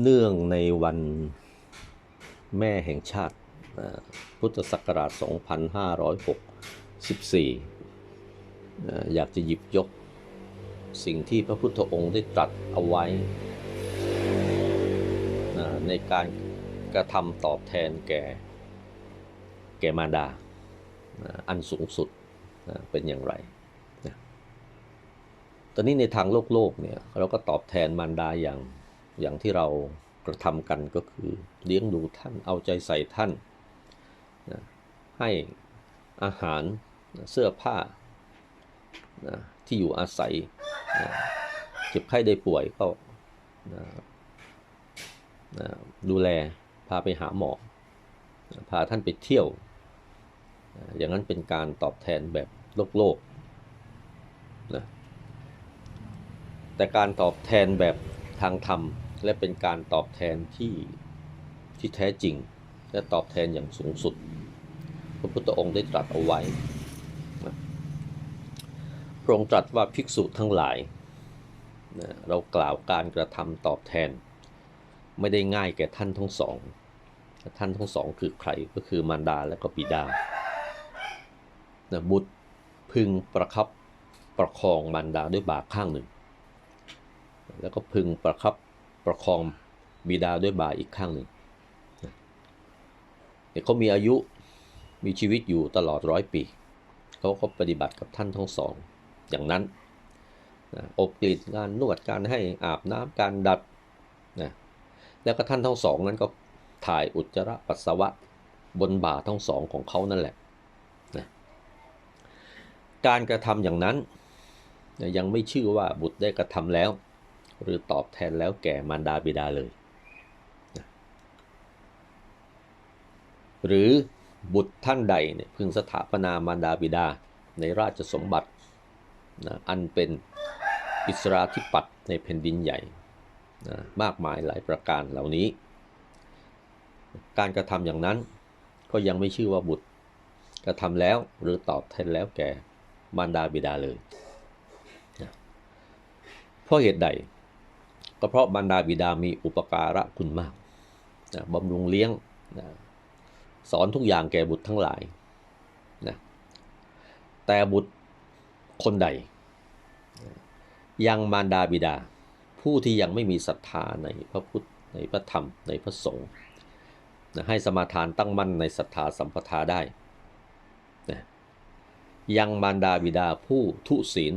เนื่องในวันแม่แห่งชาติ พุทธศักราช 2564 อยากจะหยิบยกสิ่งที่พระพุทธองค์ได้ตรัสเอาไว้ ในการกระทำตอบแทนแก่แก่มารดา อันสูงสุดเป็นอย่างไรตอนนี้ในทางโลกโลกเนี่ยเราก็ตอบแทนมารดาอย่าง อย่างที่เรากระทำกันก็คือเลี้ยงดูท่านเอาใจใส่ท่านนะให้อาหารนะเสื้อผ้านะที่อยู่อาศัยนะเจ็บไข้ได้ป่วยก็นะนะดูแลพาไปหาหมอนะพาท่านไปเที่ยวนะอย่างนั้นเป็นการตอบแทนแบบโลกโลกนะแต่การตอบแทนแบบทางธรรม และเป็นการตอบแทนที่ที่แท้จริง และตอบแทนอย่างสูงสุด พระพุทธองค์ได้ตรัสเอาไว้พระองค์ตรัสว่าภิกษุทั้งหลายนะเรากล่าวการกระทำตอบแทน ไม่ได้ง่ายแก่ท่านทั้งสอง ท่านทั้งสองคือใครก็คือมารดาและก็บิดานะบุตรพึงประคับประคองมารดาด้วยบาข้างหนึ่ง แล้วก็พึงประคับ ประคองบิดาด้วยบาอีกข้างหนึ่งเนี่ยเขามีอายุมีชีวิตอยู่ตลอดร้อยปี เขาก็ปฏิบัติกับท่านทั้งสอง อย่างนั้นนะอบกรีดงานนวดการให้อาบน้ำการดัดนะแล้วก็ท่านทั้งสองนั้นก็ถ่ายอุจจาระปัสสาวะบนบ่าทั้งสองของเขานั่นแหละนะการกระทำอย่างนั้นนะยังไม่ชื่อว่าบุตรได้กระทำแล้ว หรือตอบแทนแล้วแก่มารดาบิดาเลย หรือบุตรท่านใดเนี่ยพึงสถาปนามารดาบิดาในราชสมบัตินะอันเป็นอิสราธิปัตย์ในแผ่นดินใหญ่นะมากมายหลายประการเหล่านี้ การกระทำอย่างนั้นก็ยังไม่ชื่อว่าบุตรกระทำแล้วหรือตอบแทนแล้วแก่มารดาบิดาเลยนะเพราะเหตุใด ก็เพราะบรรดาบิดามีอุปการะคุณมากนะบำรุงเลี้ยงนะสอนทุกอย่างแก่บุตรทั้งหลายนะแต่บุตรคนใด ยังมารดาบิดา ผู้ที่ยังไม่มีศรัทธาในพระพุทธในพระธรรมในพระสงฆ์นะให้สมาทานตั้งมั่นในศรัทธาสัมปทาได้นะยังมารดาบิดาผู้ทุศีล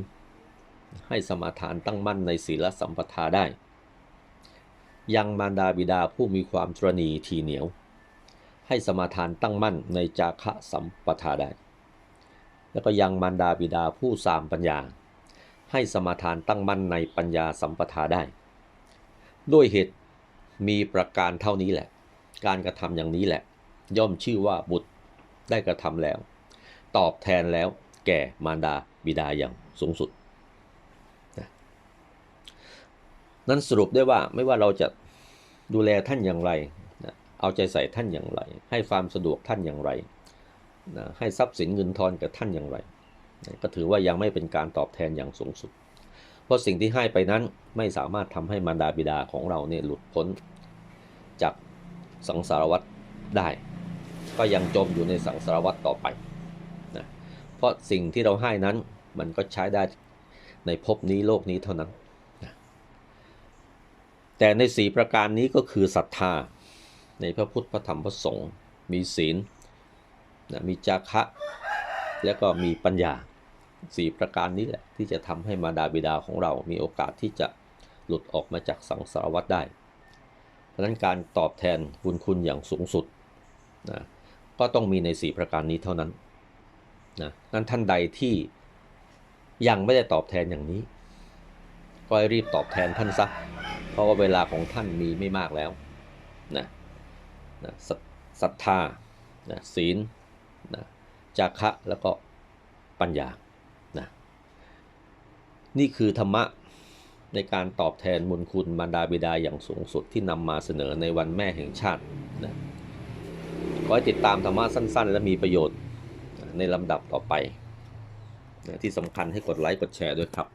ให้สมาทานตั้งมั่นในศีลสัมปทาได้ ยังมารดาบิดาผู้มีความตรณีทีเหนียว ให้สมาทานตั้งมั่นในจาคะสัมปทาได้ แล้วก็ยังมารดาบิดาผู้สามปัญญา ให้สมาทานตั้งมั่นในปัญญาสัมปทาได้ ด้วยเหตุมีประการเท่านี้แหละ การกระทำอย่างนี้แหละ ย่อมชื่อว่าบุตรได้กระทำแล้ว ตอบแทนแล้วแก่มารดาบิดาอย่างสูงสุด นั้นสรุปได้ว่าไม่ว่าเราจะดูแลท่านอย่างไรนะเอาใจใส่ท่านอย่างไร ให้ความสะดวกท่านอย่างไรนะให้ทรัพย์สินเงินทอนกับท่านอย่างไรนะก็ถือว่ายังไม่เป็นการตอบแทนอย่างสูงสุด เพราะสิ่งที่ให้ไปนั้นไม่สามารถทำให้มารดาบิดาของเราเนี่ยหลุดพ้นจากสังสารวัฏได้ ก็ยังจมอยู่ในสังสารวัฏต่อไปนะเพราะสิ่งที่เราให้นั้นมันก็ใช้ได้ในภพนี้โลกนี้เท่านั้น แต่ในสีประการนี้ก็คือศรัทธา ในพระพุทธพระธรรมพระสงฆ์มีศีลนะมีจาคะ แล้วก็มีปัญญาสีประการนี้แหละที่จะทำให้มาดาบิดาของเรา มีโอกาสที่จะหลุดออกมาจากสังสารวัฏได้เพราะนั้นการตอบแทนบุญคุณอย่างสูงสุดนะก็ต้องมีในสีประการนี้เท่านั้นนะนั้นท่านใดที่ยังไม่ได้ตอบแทนอย่างนี้ ก็รีบตอบแทนท่านซะ เพราะว่าเวลาของท่านมีไม่มากแล้วนะนะศรัทศรัทธานะศีลนะจาคะแล้วก็ปัญญานะนี่คือธรรมะในการตอบแทนบุญคุณมารดาบิดาอย่างสูงสุดที่นำมาเสนอในวันแม่แห่งชาตินะขอให้ติดตามธรรมะสั้น ๆ และมีประโยชน์ในลำดับต่อไปนะที่สำคัญให้กดไลค์กดแชร์ด้วยครับ